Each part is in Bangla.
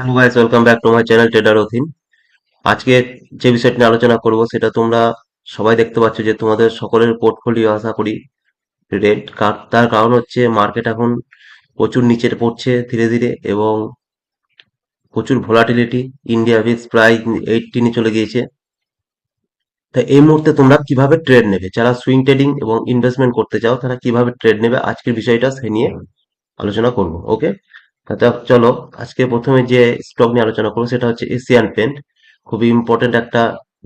Hello guys welcome back to my channel trader Athin আজকে যে বিষয়টি নিয়ে আলোচনা করব, সেটা তোমরা সবাই দেখতে পাচ্ছ যে তোমাদের সকলের পোর্টফোলিও আশা করি রেড তার কারণ হচ্ছে মার্কেট এখন প্রচুর নিচে পড়ছে ধীরে ধীরে এবং প্রচুর ভোলাটিলিটি ইন্ডিয়া ভিক্স প্রায় এইটিনে চলে গিয়েছে। তা এই মুহূর্তে তোমরা কীভাবে ট্রেড নেবে? যারা সুইং ট্রেডিং এবং ইনভেস্টমেন্ট করতে চাও, তারা কীভাবে ট্রেড নেবে? আজকের বিষয়টা সে নিয়ে আলোচনা করব ওকে চলো, আজকে প্রথমে যে স্টক নিয়ে আলোচনা করব সেটা হচ্ছে এশিয়ান পেন্ট খুবই ইম্পর্টেন্ট একটা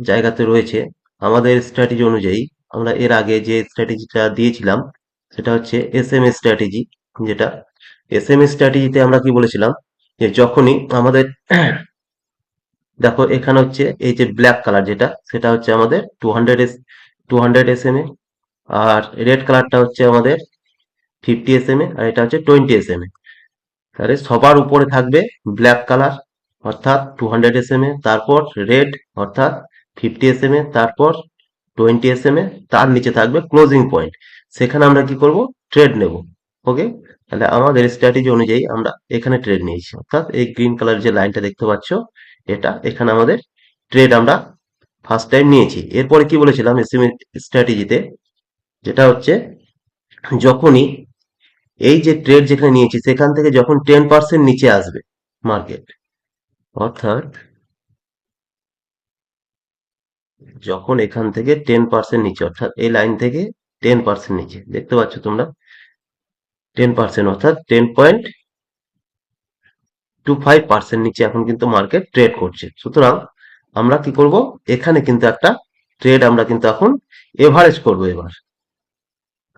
জায়গাতে রয়েছে। আমাদের স্ট্র্যাটেজি অনুযায়ী আমরা এর আগে যে স্ট্র্যাটেজিটা দিয়েছিলাম, সেটা হচ্ছে এস এম স্ট্র্যাটেজি যেটা এস এম এস স্ট্র্যাটেজিতে আমরা কি বলেছিলাম? যে যখনই আমাদের দেখো, এখানে হচ্ছে এই যে ব্ল্যাক কালার যেটা, সেটা হচ্ছে আমাদের two hundred S two hundred S M A R red কালারটা হচ্ছে আমাদের ফিফটি এস এম এ আর এটা হচ্ছে টোয়েন্টি এস এম এ তাহলে সবার উপরে থাকবে ব্ল্যাক কালার অর্থাৎ two hundred S M A, তারপর রেড অর্থাৎ ফিফটি এস এম এ, তারপর টোয়েন্টি এস এম এ, তার নিচে থাকবে ক্লোজিং পয়েন্ট সেখানে আমরা কি করব? ট্রেড নেব। ওকে তাহলে আমাদের স্ট্র্যাটেজি অনুযায়ী আমরা এখানে ট্রেড নিয়েছি। অর্থাৎ এই গ্রিন কালার যে লাইনটা দেখতে পাচ্ছ, এটা এখানে আমাদের ট্রেড আমরা ফার্স্ট টাইম নিয়েছি। এরপরে কি বলেছিলাম এস এম স্ট্র্যাটেজিতে যেটা হচ্ছে, যখনই এই যে ট্রেড যেখানে নিয়েছি, সেখান থেকে যখন টেন পার্সেন্ট নিচে আসবে মার্কেট অর্থাৎ যখন এখান থেকে টেন পার্সেন্ট নিচে, অর্থাৎ এই লাইন থেকে টেন পার্সেন্ট নিচে, দেখতে পাচ্ছ তোমরা? টেন পার্সেন্ট অর্থাৎ ten point two five percent নিচে এখন কিন্তু মার্কেট ট্রেড করছে। সুতরাং আমরা কি করব? এখানে কিন্তু একটা ট্রেড আমরা কিন্তু এখন এভারেজ করব এবার।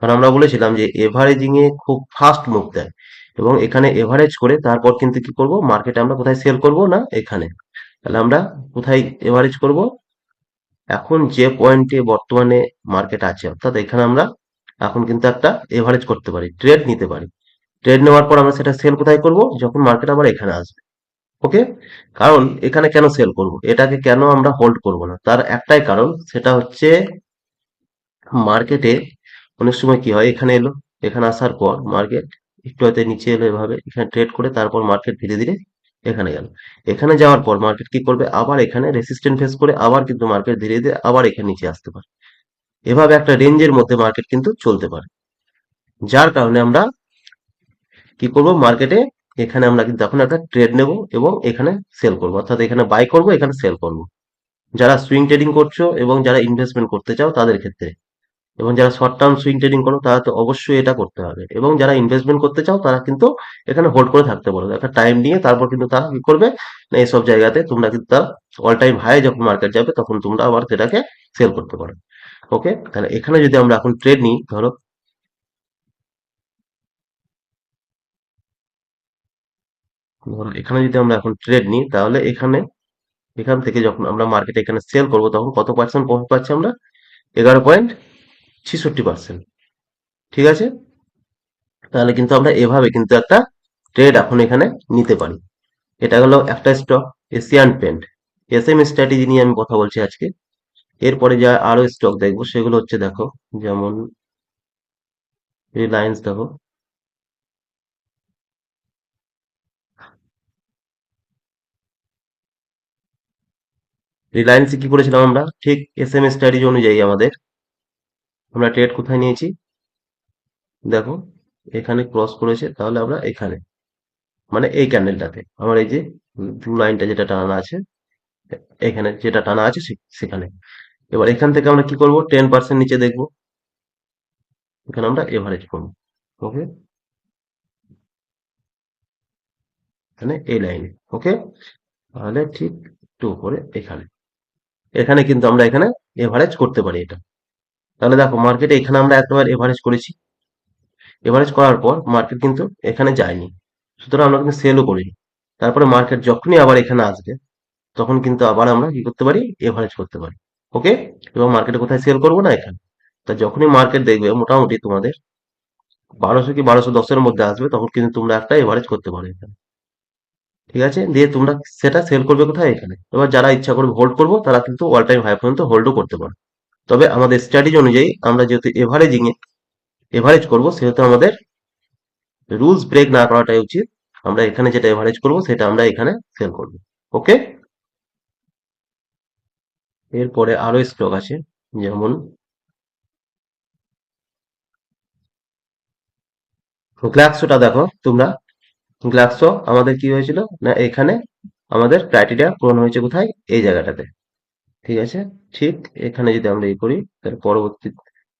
কারণ আমরা বলেছিলাম যে এভারেজিং এ খুব ফাস্ট মুভ দেয়। এবং এখানে এভারেজ করে তারপর কিন্তু কি করব? মার্কেটে আমরা কোথায় সেল করব না? এখানে। তাহলে আমরা কোথায় এভারেজ করব? এখন যে পয়েন্টে বর্তমানে মার্কেট আছে, অর্থাৎ এখানে আমরা এখন কিন্তু একটা এভারেজ করতে পারি ট্রেড নিতে পারি। ট্রেড নেওয়ার পর আমরা সেটা সেল কোথায় করব? যখন মার্কেট আবার এখানে আসবে। ওকে কারণ এখানে কেন সেল করব? এটাকে কেন আমরা হোল্ড করব না? তার একটাই কারণ, সেটা হচ্ছে মার্কেটে অনেক সময় কি হয়, এখানে এলো, এখানে আসার পর মার্কেট একটু হয়তো নিচে এলো এভাবে, এখানে ট্রেড করে তারপর মার্কেট ধীরে ধীরে এখানে গেল। এখানে যাওয়ার পর মার্কেট কি করবে, আবার এখানে রেসিস্ট্যান্ট ফেস করে আবার কিন্তু মার্কেট ধীরে ধীরে আবার এখানে নিচে আসতে পারে। এভাবে একটা রেঞ্জের মধ্যে মার্কেট কিন্তু চলতে পারে। যার কারণে আমরা কি করব মার্কেটে এখানে আমরা কিন্তু এখন একটা ট্রেড নেব এবং এখানে সেল করব। অর্থাৎ এখানে বাই করব, এখানে সেল করব। যারা সুইং ট্রেডিং করছ এবং যারা ইনভেস্টমেন্ট করতে চাও, তাদের ক্ষেত্রে এবং যারা শর্ট টার্ম সুইং ট্রেডিং করো, তারা তো অবশ্যই এটা করতে হবে। এবং যারা ইনভেস্টমেন্ট করতে চাও, তারা কিন্তু এখানে হোল্ড করে থাকতে পারো। একটা টাইম নিয়ে তারপর কিন্তু তারা কি করবে না, এইসব জায়গাতে তোমরা কিন্তু তারা অল টাইম হাই যখন মার্কেট যাবে, তখন তোমরা আবার সেটাকে সেল করতে পারো। ওকে তাহলে এখানে যদি আমরা এখন ট্রেড নিই, ধরো ধরো এখানে যদি আমরা এখন ট্রেড নিই, তাহলে এখানে, এখান থেকে যখন আমরা মার্কেটে এখানে সেল করব, তখন কত পার্সেন্ট প্রফিট পাচ্ছি আমরা? এগারো পয়েন্ট ছেষট্টি পার্সেন্ট ঠিক আছে? তাহলে কিন্তু আমরা এভাবে কিন্তু একটা ট্রেড এখন এখানে নিতে পারি। এটা হলো একটা stock Asian paint S M strategy নিয়ে আমি কথা বলছি আজকে। এরপরে যা আরও স্টক দেখব, সেগুলো হচ্ছে দেখো, যেমন রিলায়েন্স দেখো। রিলায়েন্সে কি করেছিলাম আমরা? ঠিক এস এম স্ট্র্যাটেজি অনুযায়ী আমাদের আমরা ট্রেড কোথায় নিয়েছি? দেখো, এখানে ক্রস করেছে, তাহলে আমরা এখানে মানে এই ক্যান্ডেলটাতে আমার এই যে ব্লু লাইনটা যেটা টানা আছে, এখানে যেটা টানা আছে সেখানে। এবার এখান থেকে আমরা কি করব? টেন পার্সেন্ট নিচে দেখব। এখানে আমরা এভারেজ করব। ওকে এখানে এই লাইনে ওকে তাহলে ঠিক একটু উপরে এখানে। এখানে কিন্তু আমরা এখানে এভারেজ করতে পারি এটা। তাহলে দেখো মার্কেটে এখানে আমরা একবার এভারেজ করেছি। এভারেজ করার পর মার্কেট কিন্তু এখানে যায়নি। সুতরাং আমরা কিন্তু সেলও করিনি। তারপরে মার্কেট যখনই আবার এখানে আসবে, তখন কিন্তু আবার আমরা কি করতে পারি? এভারেজ করতে পারি। ওকে এবং মার্কেটে কোথায় সেল করব না এখানে? তা যখনই মার্কেট দেখবে, মোটামুটি তোমাদের বারোশো কি বারোশো দশের মধ্যে আসবে, তখন কিন্তু তোমরা একটা এভারেজ করতে পারো এখানে। ঠিক আছে? দিয়ে তোমরা সেটা সেল করবে কোথায়? এখানে। এবার যারা ইচ্ছা করবে হোল্ড করব, তারা কিন্তু অল টাইম হাই পর্যন্ত হোল্ডও করতে পারো। তবে আমাদের স্ট্র্যাটেজি অনুযায়ী আমরা যেহেতু এভারেজিং এ এভারেজ করব, সেহেতু আমাদের রুলস ব্রেক না করাটাই উচিত। আমরা এখানে যেটা এভারেজ করব, সেটা আমরা এখানে সেল করব। ওকে এরপরে আরও স্টক আছে, যেমন গ্লাক্সোটা দেখো তোমরা। গ্লাক্সো আমাদের কি হয়েছিল? না, এখানে আমাদের ক্রাইটেরিয়া পূরণ হয়েছে কোথায়? এই জায়গাটাতে। ঠিক আছে? ঠিক এখানে যদি আমরা এই করি, তাহলে পরবর্তী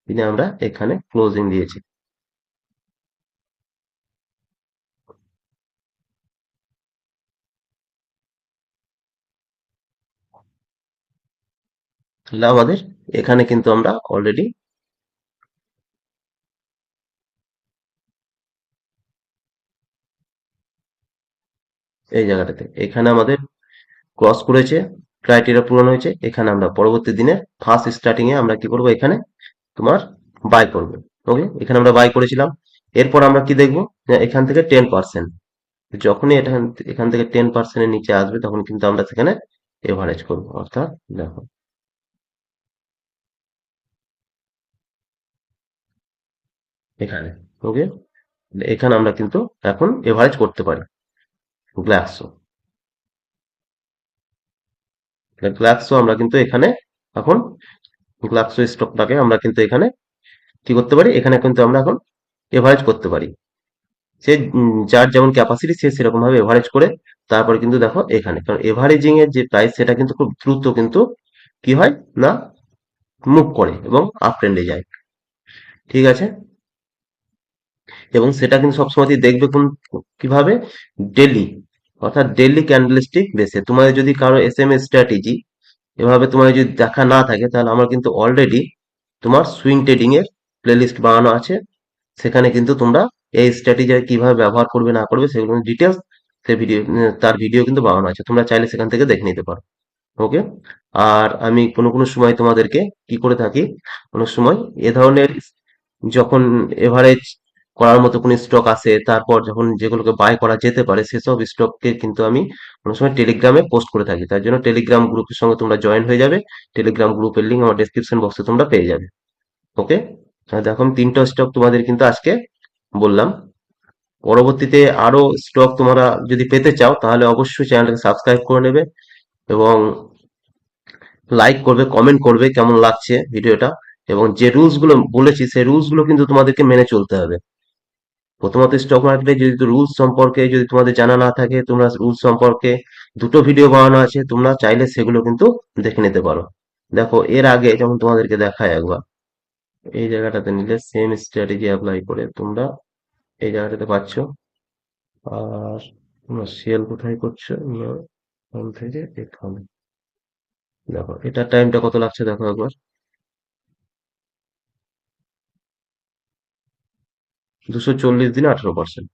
দিনে আমরা এখানে ক্লোজিং দিয়েছি। আমাদের এখানে কিন্তু আমরা অলরেডি এই জায়গাটাতে, এখানে আমাদের ক্রস করেছে। ক্রাইটেরিয়া পূরণ হয়েছে। এখানে আমরা পরবর্তী দিনে ফার্স্ট স্টার্টিং এ আমরা কি করব? এখানে তোমার বাই করব। ওকে এখানে আমরা বাই করেছিলাম। এরপর আমরা কি দেখব? এখান থেকে টেন পার্সেন্ট যখনই এটা এখান থেকে টেন পার্সেন্টের নিচে আসবে, তখন কিন্তু আমরা সেখানে এভারেজ করব। অর্থাৎ দেখো। এখানে। ওকে এখানে আমরা কিন্তু এখন এভারেজ করতে পারি। গ্লাক্সো গ্লাক্সো আমরা কিন্তু এখানে এখন গ্লাক্সো স্টকটাকে আমরা কিন্তু এখানে কি করতে পারি? এখানে কিন্তু আমরা এখন এভারেজ করতে পারি। সে যার যেমন ক্যাপাসিটি সে সেরকম ভাবে এভারেজ করে, তারপরে কিন্তু দেখো এখানে। কারণ এভারেজিং এর যে প্রাইস সেটা কিন্তু খুব দ্রুত কিন্তু কি হয়? না মুভ করে এবং আপ ট্রেন্ডে যায়। ঠিক আছে? এবং সেটা কিন্তু সবসময় দেখবে কোন, কীভাবে? ডেলি অর্থাৎ ডেলি ক্যান্ডেলস্টিক বেসে তোমাদের যদি কারও এস এম স্ট্র্যাটেজি এভাবে তোমার যদি দেখা না থাকে, তাহলে আমার কিন্তু অলরেডি তোমার সুইং ট্রেডিং এর প্লেলিস্ট বানানো আছে। সেখানে কিন্তু তোমরা এই স্ট্র্যাটেজি কীভাবে ব্যবহার করবে, না করবে, সেগুলো ডিটেলস সে ভিডিও তার ভিডিও কিন্তু বানানো আছে। তোমরা চাইলে সেখান থেকে দেখে নিতে পারো। ওকে আর আমি কোনো কোনো সময় তোমাদেরকে কি করে থাকি? কোনো সময় এ ধরনের যখন এভারেজ করার মতো কোনো স্টক আসে তারপর যখন যেগুলোকে বাই করা যেতে পারে, সেসব স্টককে কিন্তু আমি কোনো সময় টেলিগ্রামে পোস্ট করে থাকি। তার জন্য টেলিগ্রাম গ্রুপের সঙ্গে তোমরা জয়েন হয়ে যাবে। টেলিগ্রাম গ্রুপের লিঙ্ক আমার ডেসক্রিপশন বক্সে তোমরা পেয়ে যাবে। ওকে দেখো আমি তিনটা স্টক তোমাদের কিন্তু আজকে বললাম। পরবর্তীতে আরও স্টক তোমরা যদি পেতে চাও, তাহলে অবশ্যই চ্যানেলটাকে সাবস্ক্রাইব করে নেবে এবং লাইক করবে কমেন্ট করবে কেমন লাগছে ভিডিওটা এবং যে রুলসগুলো বলেছি, সেই রুলসগুলো কিন্তু তোমাদেরকে মেনে চলতে হবে। প্রথমত স্টক মার্কেটে যদি রুলস সম্পর্কে যদি তোমাদের জানা না থাকে, তোমরা রুলস সম্পর্কে দুটো ভিডিও বানানো আছে, তোমরা চাইলে সেগুলো কিন্তু দেখে নিতে পারো। দেখো, এর আগে যেমন তোমাদেরকে দেখায় একবার। এই জায়গাটাতে নিলে সেম স্ট্র্যাটেজি অ্যাপ্লাই করে তোমরা এই জায়গাটাতে পাচ্ছ। আর তোমরা সেল কোথায় করছ? থেকে এখানে দেখো, এটার টাইমটা কত লাগছে? দেখো একবার। দুশো চল্লিশ দিনে আঠারো পার্সেন্ট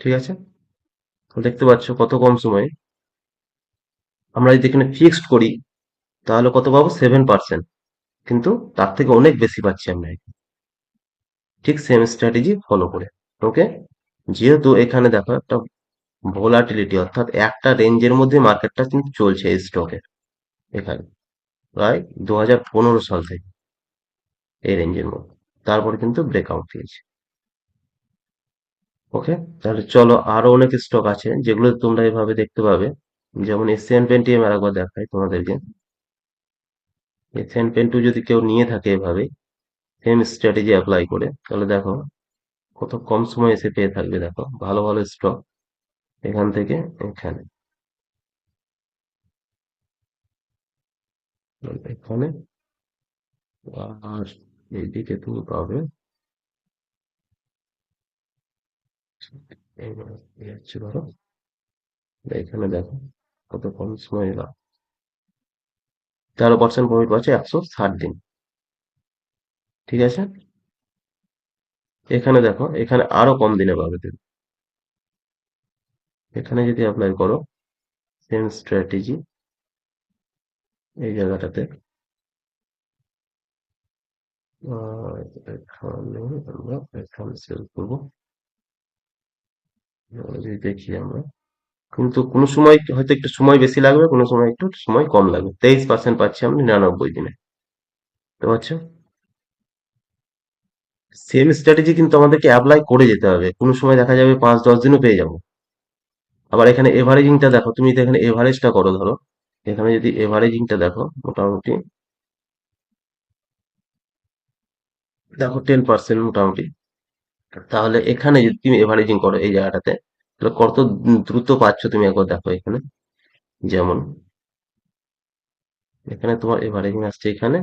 ঠিক আছে? দেখতে পাচ্ছ কত কম সময়ে। আমরা যদি এখানে ফিক্সড করি, তাহলে কত পাবো? সেভেন পার্সেন্ট কিন্তু তার থেকে অনেক বেশি পাচ্ছি আমরা ঠিক সেম স্ট্র্যাটেজি ফলো করে। ওকে যেহেতু এখানে দেখো একটা ভোলাটিলিটি অর্থাৎ একটা রেঞ্জের মধ্যে মার্কেটটা কিন্তু চলছে এই স্টকের এখানে। প্রায় দু হাজার পনেরো সাল থেকে। এই রেঞ্জের মধ্যে। তারপর কিন্তু ব্রেকআউট দিয়েছে ওকে তাহলে চলো আরও অনেক স্টক আছে, যেগুলো তোমরা এভাবে দেখতে পাবে। যেমন এশিয়ান পেন্টিএম আর একবার দেখাই তোমাদেরকে। এশিয়ান পেন্টু যদি কেউ নিয়ে থাকে এভাবে সেম স্ট্র্যাটেজি অ্যাপ্লাই করে, তাহলে দেখো, কত কম সময় এসে পেয়ে থাকবে, দেখো, ভালো ভালো স্টক এখান থেকে এখানে। এখানে। আর এইদিকে তুমি পাবে ধরো এখানে দেখো কত কম সময় এলাম তেরো পার্সেন্ট প্রফিট পাচ্ছে একশো ষাট দিন। ঠিক আছে? এখানে দেখো, এখানে আরও কম দিনে পাবে তুমি এখানে যদি অ্যাপ্লাই করো সেম স্ট্র্যাটেজি এই জায়গাটাতে। এখানে আমরা এখানে সেল করব দেখি আমরা। কিন্তু কোনো সময় হয়তো একটু সময় বেশি লাগবে, কোনো সময় একটু সময় কম লাগবে। তেইশ পার্সেন্ট পাচ্ছি আমরা, নিরানব্বই দিনে। বুঝতে পারছ সেম স্ট্র্যাটেজি কিন্তু আমাদেরকে অ্যাপ্লাই করে যেতে হবে, কোনো সময় দেখা যাবে পাঁচ, দশ দিনও পেয়ে যাব। আবার এখানে এভারেজিংটা দেখো, তুমি এখানে এভারেজটা করো ধরো এখানে যদি এভারেজিংটা দেখো, মোটামুটি দেখো টেন পার্সেন্ট মোটামুটি। তাহলে এখানে যদি তুমি এভারেজিং করো এই জায়গাটাতে, তাহলে কত দ্রুত পাচ্ছ তুমি একবার দেখো এখানে। যেমন, এখানে তোমার এভারেজিং আসছে এখানে,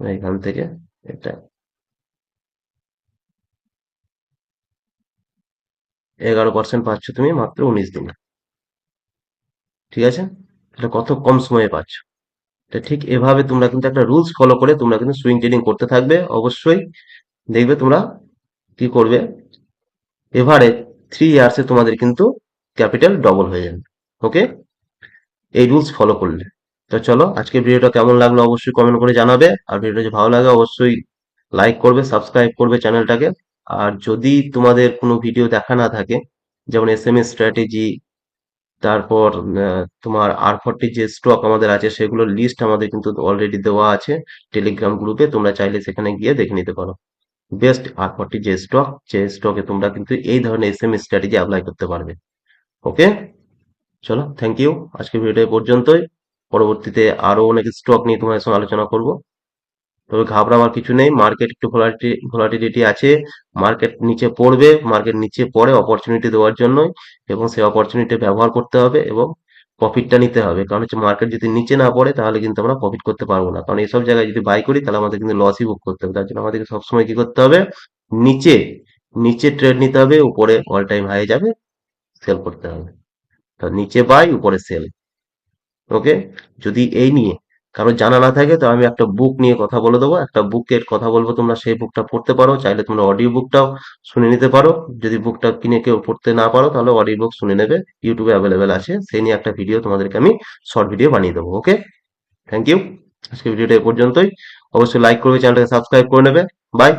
এখান থেকে এটা এগারো পার্সেন্ট পাচ্ছ তুমি মাত্র উনিশ দিনে। ঠিক আছে? এটা কত কম সময়ে পাচ্ছ? ঠিক এভাবে তোমরা কিন্তু একটা রুলস ফলো করে তোমরা কিন্তু সুইং ট্রেডিং করতে থাকবে, অবশ্যই। দেখবে তোমরা কি করবে? এভারে থ্রি ইয়ার্সে তোমাদের কিন্তু ক্যাপিটাল ডবল হয়ে যাবে ওকে এই রুলস ফলো করলে। তো চলো আজকে ভিডিওটা কেমন লাগল অবশ্যই কমেন্ট করে জানাবে। আর ভিডিওটা যদি ভালো লাগে, অবশ্যই লাইক করবে সাবস্ক্রাইব করবে চ্যানেলটাকে আর যদি তোমাদের কোনো ভিডিও দেখা না থাকে, যেমন এস এম এস স্ট্র্যাটেজি তারপর তোমার আর ফর্টি যে স্টক আমাদের আছে, সেগুলোর লিস্ট আমাদের কিন্তু অলরেডি দেওয়া আছে। টেলিগ্রাম গ্রুপে তোমরা চাইলে সেখানে গিয়ে দেখে নিতে পারো। বেস্ট আর ফর্টি যে স্টক যে স্টকে তোমরা কিন্তু এই ধরনের এস এম স্ট্র্যাটেজি অ্যাপ্লাই করতে পারবে। ওকে চলো থ্যাংক ইউ আজকে ভিডিও পর্যন্তই। পরবর্তীতে আরও অনেক স্টক নিয়ে তোমাদের সঙ্গে আলোচনা করব। তবে ঘাবড়াবার কিছু নেই। মার্কেট একটু ভোলাটিলিটি আছে। মার্কেট নিচে পড়বে মার্কেট নিচে পড়ে অপরচুনিটি দেওয়ার জন্যই এবং সেই অপরচুনিটি ব্যবহার করতে হবে এবং প্রফিটটা নিতে হবে। কারণ হচ্ছে মার্কেট যদি নিচে না পড়ে, তাহলে কিন্তু আমরা প্রফিট করতে পারব না। কারণ এইসব জায়গায় যদি বাই করি, তাহলে আমাদের কিন্তু লসই বুক করতে হবে। তার জন্য আমাদেরকে সবসময় কি করতে হবে? নিচে নিচে ট্রেড নিতে হবে, উপরে অল টাইম হাই যাবে সেল করতে হবে। নিচে বাই উপরে সেল ওকে যদি এই নিয়ে কারও জানা না থাকে, তো আমি একটা বুক নিয়ে কথা বলে দেবো। একটা বুকের কথা বলব, তোমরা সেই বুকটা পড়তে পারো। চাইলে তোমরা অডিও বুকটাও শুনে নিতে পারো। যদি বুকটা কিনে কেউ পড়তে না পারো, তাহলে অডিও বুক শুনে নেবে। ইউটিউবে অ্যাভেলেবেল আছে। সেই নিয়ে একটা ভিডিও তোমাদেরকে আমি শর্ট ভিডিও বানিয়ে দেবো ওকে থ্যাংক ইউ আজকে ভিডিওটা এ পর্যন্তই। অবশ্যই লাইক করবে চ্যানেলটাকে সাবস্ক্রাইব করে নেবে। বাই